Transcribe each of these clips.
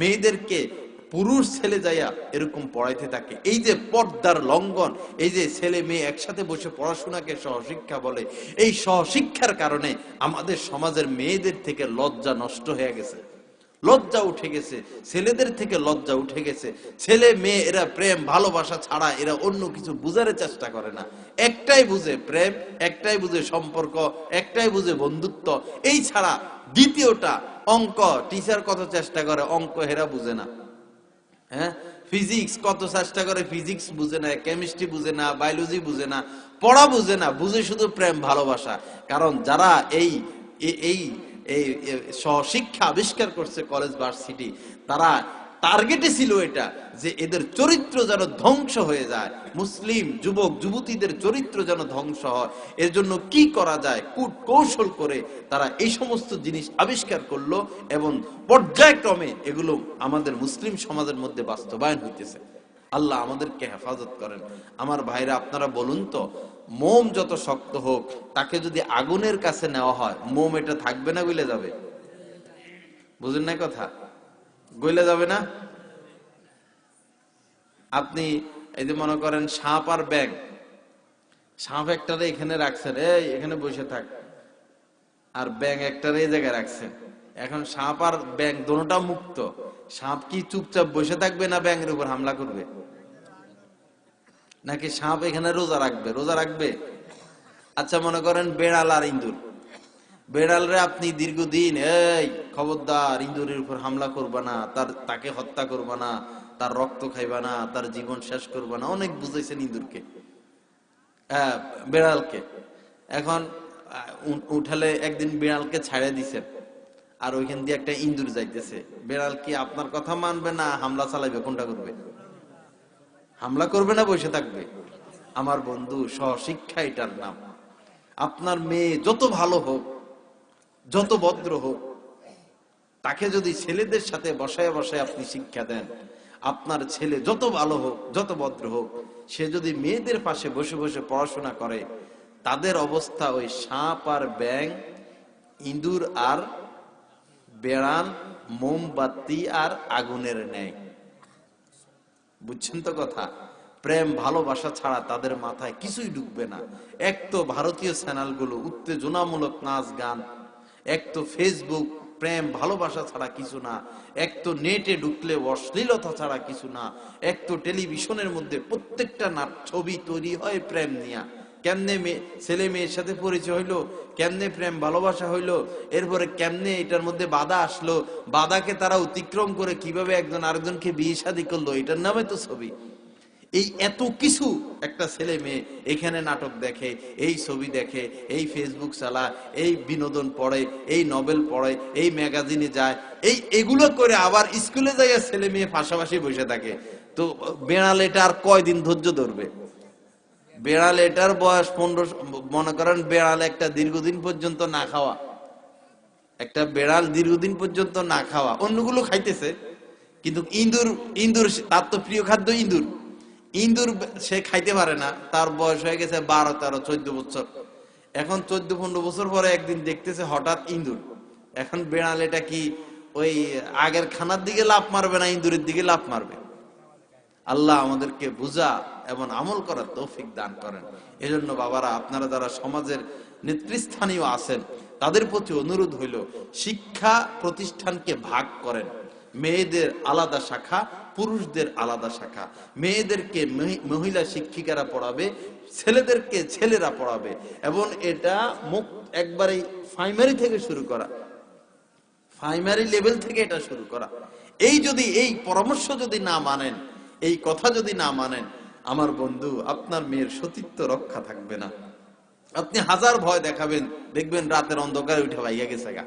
মেয়েদেরকে পুরুষ ছেলে যাইয়া এরকম পড়াইতে থাকে। এই যে পর্দার লঙ্ঘন, এই যে ছেলে মেয়ে একসাথে বসে পড়াশোনাকে সহশিক্ষা বলে, এই সহশিক্ষার কারণে আমাদের সমাজের মেয়েদের থেকে লজ্জা নষ্ট হয়ে গেছে। লজ্জা উঠে গেছে, ছেলেদের থেকে লজ্জা উঠে গেছে। ছেলে, মেয়ে, এরা প্রেম, ভালোবাসা ছাড়া এরা অন্য কিছু বুঝার চেষ্টা করে না। একটাই বুঝে প্রেম, একটাই বুঝে সম্পর্ক, একটাই বুঝে বন্ধুত্ব। এই ছাড়া দ্বিতীয়টা, অঙ্ক টিচার কত চেষ্টা করে, অঙ্ক হেরা বুঝে না। হ্যাঁ? ফিজিক্স কত চেষ্টা করে ফিজিক্স বুঝে না কেমিস্ট্রি বুঝে না বায়োলজি বুঝে না, পড়া বুঝে না, বুঝে শুধু প্রেম, ভালোবাসা। কারণ যারা এই এই এই সহশিক্ষা আবিষ্কার করছে কলেজ ভার্সিটি। তারা টার্গেটে ছিল এটা, যে এদের চরিত্র যেন ধ্বংস হয়ে যায়। মুসলিম, যুবক, যুবতীদের চরিত্র যেন ধ্বংস হয়। এর জন্য কি করা যায় কূট কৌশল করে তারা এই সমস্ত জিনিস আবিষ্কার করল এবং পর্যায়ক্রমে এগুলো আমাদের মুসলিম সমাজের মধ্যে বাস্তবায়ন হইতেছে। আল্লাহ আমাদেরকে হেফাজত করেন। আমার ভাইরা, আপনারা বলুন তো মোম যত শক্ত হোক, তাকে যদি আগুনের কাছে নেওয়া হয়, মোম এটা থাকবে না, গলে যাবে। বুঝেন না কথা? গলে যাবে না? আপনি এই যে মনে করেন সাপ আর ব্যাং সাপ একটারে এখানে রাখছেন, এই এখানে বসে থাক। আর ব্যাং একটারে এই জায়গায় রাখছেন। এখন সাপ আর ব্যাং দোনোটা মুক্ত। সাপ কি চুপচাপ বসে থাকবে না ব্যাঙের উপর হামলা করবে? নাকি সাপ এখানে রোজা রাখবে? রোজা রাখবে? আচ্ছা মনে করেন বেড়াল আর ইন্দুর বেড়ালরে আপনি দীর্ঘদিন এই খবরদার ইন্দুরের উপর হামলা করবা না তার তাকে হত্যা করবা না তার রক্ত খাইবা না তার জীবন শেষ করবা না অনেক বুঝাইছেন ইন্দুরকে আহ, বেড়ালকে। এখন উঠালে একদিন বেড়ালকে ছাড়ে দিছে আর ওইখান দিয়ে একটা ইন্দুর যাইতেছে। বেড়াল কি আপনার কথা মানবে না হামলা চালাইবে কোনটা করবে? হামলা করবে না, বসে থাকবে। আমার বন্ধু সহশিক্ষা এটার নাম। আপনার মেয়ে যত ভালো হোক, যত ভদ্র হোক, তাকে যদি ছেলেদের সাথে বসায় বসায় আপনি শিক্ষা দেন, আপনার ছেলে যত ভালো হোক, যত ভদ্র হোক, সে যদি মেয়েদের পাশে বসে বসে পড়াশোনা করে, তাদের অবস্থা ওই সাপ আর ব্যাং ইঁদুর আর বেড়াল, মোমবাতি আর আগুনের ন্যায়। বুঝছেন তো কথা? প্রেম, ভালোবাসা ছাড়া তাদের মাথায় কিছুই ঢুকবে না। এক তো ভারতীয় চ্যানেলগুলো উত্তেজনামূলক নাচ, গান। এক তো ফেসবুক প্রেম, ভালোবাসা ছাড়া কিছু না। এক তো নেটে ঢুকলে অশ্লীলতা ছাড়া কিছু না। এক তো টেলিভিশনের মধ্যে প্রত্যেকটা ছবি তৈরি হয় প্রেম নিয়া। কেমনে ছেলে মেয়ের সাথে পরিচয় হইল? কেমনে প্রেম, ভালোবাসা হইল? এরপরে কেমনে এটার মধ্যে বাধা আসলো? বাধাকে তারা অতিক্রম করে কীভাবে একজন আরেকজনকে বিয়ে শাদী করল? এটার নামে তো ছবি। এই এত কিছু একটা ছেলে মেয়ে এখানে নাটক দেখে, এই ছবি দেখে, এই ফেসবুক চালা এই বিনোদন পড়ে, এই নভেল পড়ে, এই ম্যাগাজিনে যায়। এই এগুলো করে আবার স্কুলে যাইয়া ছেলে মেয়ে পাশাপাশি বসে থাকে। তো বেড়ালেটা আর কয়দিন ধৈর্য ধরবে? বেড়াল এটার বয়স পনেরো, মনে করেন বেড়াল একটা দীর্ঘদিন পর্যন্ত না খাওয়া। একটা বেড়াল দীর্ঘদিন পর্যন্ত না খাওয়া। অন্যগুলো খাইতেছে, কিন্তু ইঁদুর ইঁদুর, তার তো প্রিয় খাদ্য ইঁদুর। ইঁদুর সে খাইতে পারে না, তার বয়স হয়ে গেছে বারো, তেরো, চোদ্দ বছর। এখন চোদ্দ, পনেরো বছর পরে একদিন দেখতেছে হঠাৎ ইঁদুর। এখন বেড়াল এটা কি ওই আগের খানার দিকে লাভ মারবে না ইঁদুরের দিকে লাভ মারবে? আল্লাহ আমাদেরকে বুঝা এবং আমল করার তৌফিক দান করেন। এজন্য বাবারা, আপনারা যারা সমাজের নেতৃস্থানীয় আছেন, তাদের প্রতি অনুরোধ হইল, শিক্ষা প্রতিষ্ঠানকে ভাগ করেন। মেয়েদের আলাদা শাখা, পুরুষদের আলাদা শাখা। মেয়েদেরকে মহিলা শিক্ষিকারা পড়াবে, ছেলেদেরকে ছেলেরা পড়াবে। এবং এটা মুখ একবারে প্রাইমারি থেকে শুরু করা। প্রাইমারি লেভেল থেকে এটা শুরু করা। এই যদি, এই পরামর্শ যদি না মানেন, এই কথা যদি না মানেন আমার বন্ধু, আপনার মেয়ের সতীত্ব রক্ষা থাকবে না। আপনি হাজার ভয় দেখাবেন, দেখবেন রাতের অন্ধকারে উঠে ভাইয়া গেছে গা।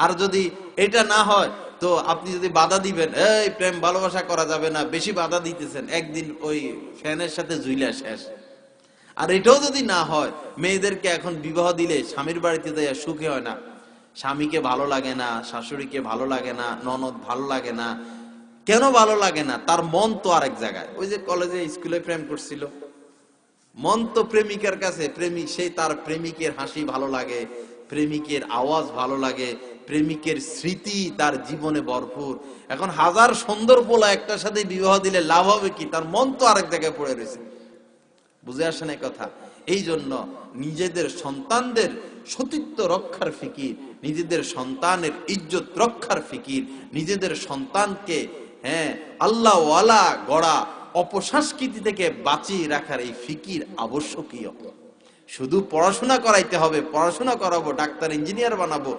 আর যদি এটা না হয়, তো আপনি যদি বাধা দিবেন, এই প্রেম ভালোবাসা করা যাবে না, বেশি বাধা দিতেছেন, একদিন ওই ফ্যানের সাথে জুইলা শেষ। আর এটাও যদি না হয়, মেয়েদেরকে এখন বিবাহ দিলে স্বামীর বাড়িতে যাইয়া সুখে হয় না। স্বামীকে ভালো লাগে না, শাশুড়িকে ভালো লাগে না, ননদ ভালো লাগে না কেন ভালো লাগে না? তার মন তো আরেক জায়গায়। ওই যে কলেজে স্কুলে প্রেম করছিল। মন তো প্রেমিকার কাছে। প্রেমিক সেই তার প্রেমিকের হাসি ভালো লাগে, প্রেমিকের আওয়াজ ভালো লাগে, প্রেমিকের স্মৃতি তার জীবনে ভরপুর। এখন হাজার সুন্দর পোলা একটার সাথে বিবাহ দিলে লাভ হবে কি? তার মন তো আরেক জায়গায় পড়ে রয়েছে। বুঝে আসেন কথা? এই জন্য নিজেদের সন্তানদের সতীত্ব রক্ষার ফিকির, নিজেদের সন্তানের ইজ্জত রক্ষার ফিকির, নিজেদের সন্তানকে হ্যাঁ আল্লাহ গড়া অপসংস্কৃতি থেকে বাঁচিয়ে রাখার এই ফিকির আবশ্যকীয়। শুধু পড়াশোনা করাইতে হবে, পড়াশোনা করাবো, ডাক্তার, ইঞ্জিনিয়ার বানাবো,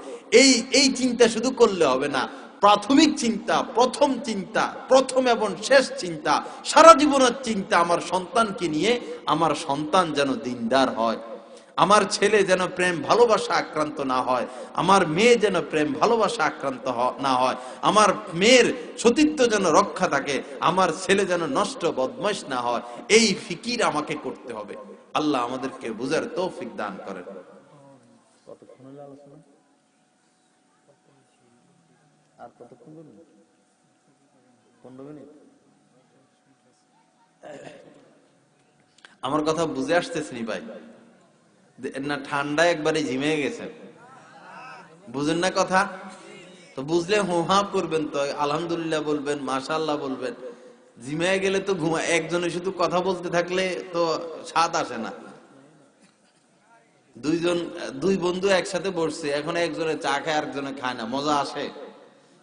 এই এই চিন্তা শুধু করলে হবে না। প্রাথমিক চিন্তা, প্রথম চিন্তা, প্রথম এবং শেষ চিন্তা, সারা জীবনের চিন্তা আমার সন্তানকে নিয়ে, আমার সন্তান যেন দিনদার হয়। আমার ছেলে যেন প্রেম ভালোবাসা আক্রান্ত না হয় আমার মেয়ে যেন প্রেম ভালোবাসা আক্রান্ত না হয় আমার মেয়ের সতীত্ব যেন রক্ষা থাকে আমার ছেলে যেন নষ্ট বদমাইশ না হয় এই ফিকির আমাকে করতে হবে। আল্লাহ আমাদেরকে বুঝার তৌফিক দান করেন। কতক্ষণ হলো আলোচনা? আর কতক্ষণ পনেরো মিনিট। আমার কথা বুঝে আসতেছি ভাই? না, ঠান্ডা একবারে ঝিমে গেছে। বুঝেন না কথা? তো বুঝলে হুহা করবেন তো, আলহামদুলিল্লাহ বলবেন মাশাল্লাহ বলবেন। জিমে গেলে তো ঘুমা, একজনে শুধু কথা বলতে থাকলে তো স্বাদ আসে না। দুইজন, দুই বন্ধু একসাথে বসছে, এখন একজনে চা খায়, আরেকজনে খায় না, মজা আসে।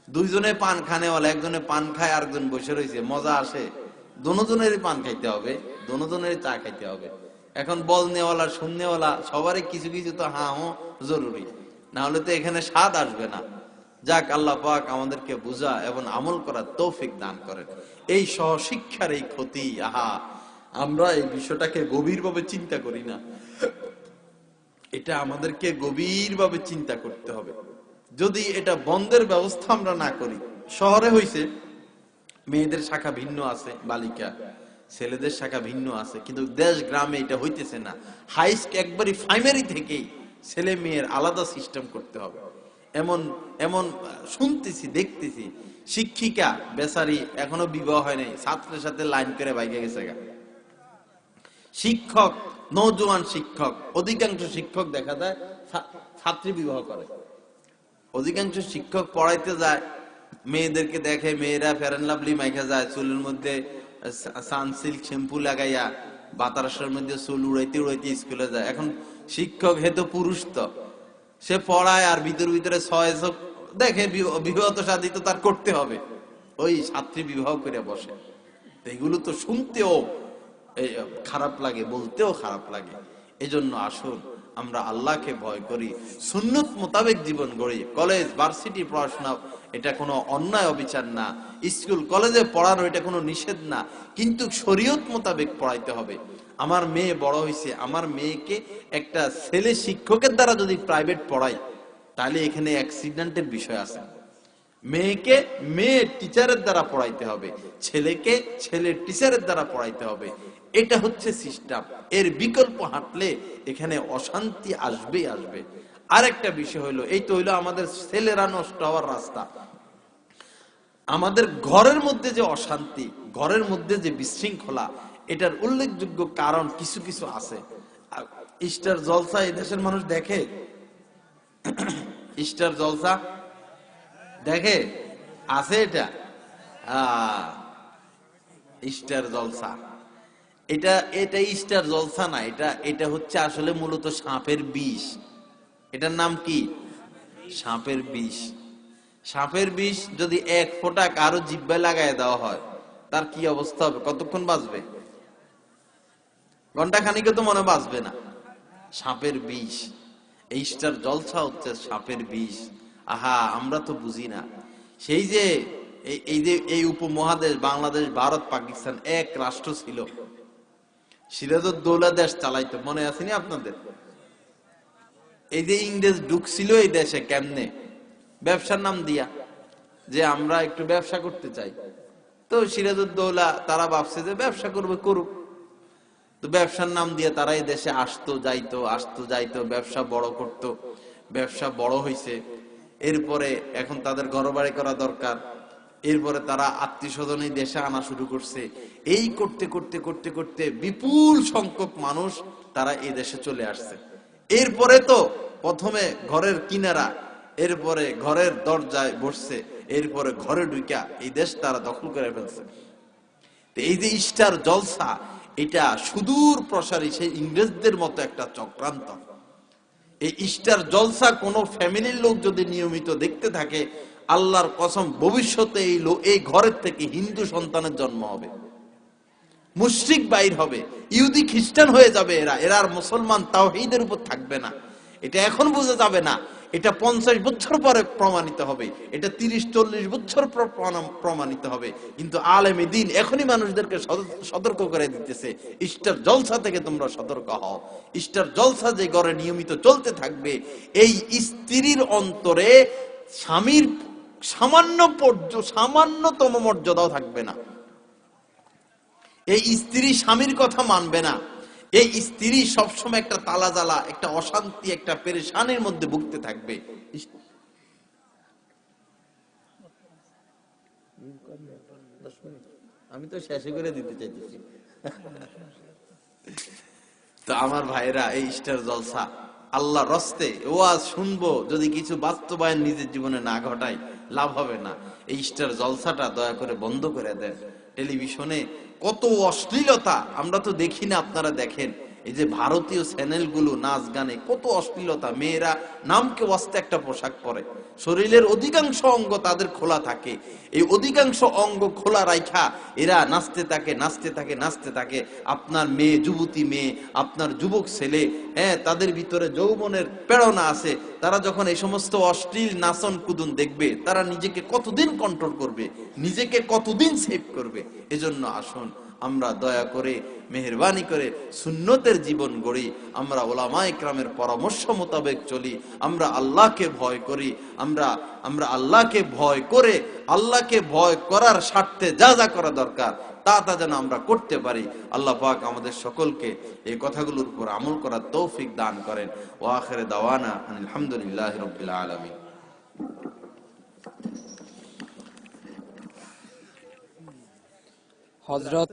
দুইজনে পান খানে বলে একজনে পান খায়, আরেকজন বসে রয়েছে, মজা আসে। দোনোজনেরই পান খাইতে হবে, দোনোজনেরই চা খাইতে হবে। এখন বল নেওয়ালা শূন্যওয়ালা সবারই কিছু কিছু তো হা হো জরুরি। না হলে তো এখানে স্বাদ আসবে না। যাক, আল্লাহ পাক আমাদেরকে বুঝা এবং আমল করার তৌফিক দান করেন। এই সহশিক্ষার এই ক্ষতি, আহা, আমরা এই বিষয়টাকে গভীরভাবে চিন্তা করি না। এটা আমাদেরকে গভীরভাবে চিন্তা করতে হবে। যদি এটা বন্ধের ব্যবস্থা আমরা না করি, শহরে হইছে, মেয়েদের শাখা ভিন্ন আছে, বালিকা। ছেলেদের শাখা ভিন্ন আছে, কিন্তু দেশ, গ্রামে এটা হইতেছে না। হাই একবারই প্রাইমারি থেকেই ছেলে মেয়ের আলাদা সিস্টেম করতে হবে। এমন এমন শুনতেছি, দেখতেছি, শিক্ষিকা, বেচারি এখনও বিবাহ হয় নাই, ছাত্রের সাথে লাইন করে বাইকে গেছে গা। শিক্ষক নৌজওয়ান শিক্ষক, অধিকাংশ শিক্ষক দেখা যায় ছাত্রী বিবাহ করে। অধিকাংশ শিক্ষক পড়াইতে যায়, মেয়েদেরকে দেখে, মেয়েরা ফেরান লাভলি মাইখা যায়, চুলের মধ্যে সানসিল্ক শ্যাম্পু লাগাইয়া বাতাসের মধ্যে চুল উড়াইতে উড়াইতে স্কুলে যায়। এখন শিক্ষক হেতু পুরুষ তো। সে পড়ায় আর ভিতর ভিতরে ছয় দেখে বিবাহ তো শাদী তো তার করতে হবে। ওই ছাত্রী বিবাহ করে বসে। তো এগুলো তো শুনতেও খারাপ লাগে, বলতেও খারাপ লাগে। এজন্য আসুন, আমরা আল্লাহকে ভয় করি, সুন্নত মোতাবেক জীবন গড়ি। কলেজ, ভার্সিটি, পড়াশোনা এটা কোনো অন্যায় অবিচার না। স্কুল, কলেজে পড়ানো এটা কোনো নিষেধ না। কিন্তু শরীয়ত মোতাবেক পড়াইতে হবে। আমার মেয়ে বড় হয়েছে আমার মেয়েকে একটা ছেলে শিক্ষকের দ্বারা যদি প্রাইভেট পড়াই, তাহলে এখানে অ্যাক্সিডেন্টের বিষয় আছে। মেয়েকে মেয়ে টিচারের দ্বারা পড়াইতে হবে, ছেলেকে ছেলে টিচারের দ্বারা পড়াইতে হবে। এটা হচ্ছে সিস্টেম এর বিকল্প হাঁটলে এখানে অশান্তি আসবেই আসবে। আরেকটা বিষয় হলো, এই তো হইল আমাদের ছেলেরা নষ্ট হওয়ার রাস্তা। আমাদের ঘরের মধ্যে যে অশান্তি, ঘরের মধ্যে যে বিশৃঙ্খলা, এটার উল্লেখযোগ্য কারণ কিছু কিছু আছে। ইস্টার জলসা দেশের মানুষ দেখে? ইস্টার জলসা দেখে? আছে এটা? ইস্টার জলসা। এটা এটা ইস্টার জলসা না, এটা এটা হচ্ছে আসলে মূলত সাপের বিষ। এটার নাম কি? সাপের বিষ। সাপের বিষ যদি এক ফোঁটা কারও জিব্বায় লাগায় দেওয়া হয়, তার কি অবস্থা হবে? কতক্ষণ বাঁচবে? ঘণ্টা খানিকে তো মনে বাঁচবে না। সাপের বিষ। এইটার জলসা হচ্ছে সাপের বিষ। আহা, আমরা তো বুঝি না। সেই যে, এই- এই যে, এই উপমহাদেশ, বাংলাদেশ, ভারত, পাকিস্তান এক রাষ্ট্র ছিল। সিরাজউদ্দৌলা দেশ চালাইতো। মনে আসেনি আপনাদের? এই যে ইংরেজ ঢুকছিল এই দেশে কেমনে? ব্যবসার নাম দিয়া, যে আমরা একটু ব্যবসা করতে চাই। তো সিরাজউদ্দৌলা, তারা ভাবছে যে ব্যবসা করবে, করুক। তো ব্যবসার নাম দিয়ে তারা এই দেশে আসতো, যাইতো আসতো, যাইতো, ব্যবসা বড় করত, ব্যবসা বড় হইছে। এরপরে এখন তাদের ঘর বাড়ি করা দরকার। এরপরে তারা আত্মীয় স্বজন এই দেশে আনা শুরু করছে। এই করতে করতে করতে করতে বিপুল সংখ্যক মানুষ তারা এই দেশে চলে আসছে। এরপরে তো প্রথমে ঘরের কিনারা, এরপরে ঘরের দরজায় বসছে, এরপরে ঘরে ঢুকা এই দেশ তারা দখল করে ফেলছে। এই যে স্টার জলসা, এটা সুদূর প্রসারী, সেই ইংরেজদের মতো একটা চক্রান্ত। এই স্টার জলসা কোন ফ্যামিলির লোক যদি নিয়মিত দেখতে থাকে, আল্লাহর কসম, ভবিষ্যতে এই ঘরের থেকে হিন্দু সন্তানের জন্ম হবে। মুশরিক বাইর হবে, ইহুদি খ্রিস্টান হয়ে যাবে এরা এরা আর মুসলমান তাওহীদের উপর থাকবে না। এটা এখন বোঝা যাবে না, এটা পঞ্চাশ বছর পরে প্রমাণিত হবে, এটা তিরিশ, চল্লিশ বছর পর প্রমাণিত হবে। কিন্তু আলেমী দিন এখনই মানুষদেরকে সতর্ক করে দিতেছে, ইস্টার জলসা থেকে তোমরা সতর্ক হও। ইস্টার জলসা যে ঘরে নিয়মিত চলতে থাকবে, এই স্ত্রীর অন্তরে স্বামীর সামান্য পর্য, সামান্যতম মর্যাদাও থাকবে না। এই স্ত্রী স্বামীর কথা মানবে না। এই স্ত্রী সবসময় একটা তালা জ্বালা একটা অশান্তি একটা পেরেশানের মধ্যে ভুগতে থাকবে। আমি তো শেষে করে দিতে চাইতেছি। তো আমার ভাইরা এই স্টার জলসা আল্লাহ রস্তে ওয়াজ শুনব যদি কিছু বাস্তবায়ন নিজের জীবনে না ঘটায় লাভ হবে না। এই স্টার জলসাটা দয়া করে বন্ধ করে দেন। টেলিভিশনে কত অশ্লীলতা আমরা তো দেখি না আপনারা দেখেন। এই যে ভারতীয় চ্যানেলগুলো, নাচ, গানে কত অশ্লীলতা, মেয়েরা নামকে ওয়াস্তে একটা পোশাক পরে। শরীরের অধিকাংশ অঙ্গ তাদের খোলা থাকে। এই অধিকাংশ অঙ্গ খোলা রাইখা, এরা নাচতে থাকে নাচতে থাকে নাচতে থাকে। আপনার মেয়ে যুবতী মেয়ে, আপনার যুবক ছেলে হ্যাঁ তাদের ভিতরে যৌবনের প্রেরণা আছে। তারা যখন এই সমস্ত অশ্লীল নাচন কুদুন দেখবে, তারা নিজেকে কতদিন কন্ট্রোল করবে? নিজেকে কতদিন সেভ করবে? এজন্য আসুন আমরা দয়া করে, মেহরবানি করে সুন্নতের জীবন গড়ি, আমরা ওলামা ইকরামের পরামর্শ মোতাবেক চলি, আমরা আল্লাহকে ভয় করি, আমরা আমরা আল্লাহকে ভয় করে, আল্লাহকে ভয় করার স্বার্থে যা যা করা দরকার, তা তা যেন আমরা করতে পারি। আল্লাহ পাক আমাদের সকলকে এই কথাগুলোর উপর আমল করার তৌফিক দান করেন। ও আখেরে দাওয়ানা আলহামদুলিল্লাহ রবিল আলমী Hazret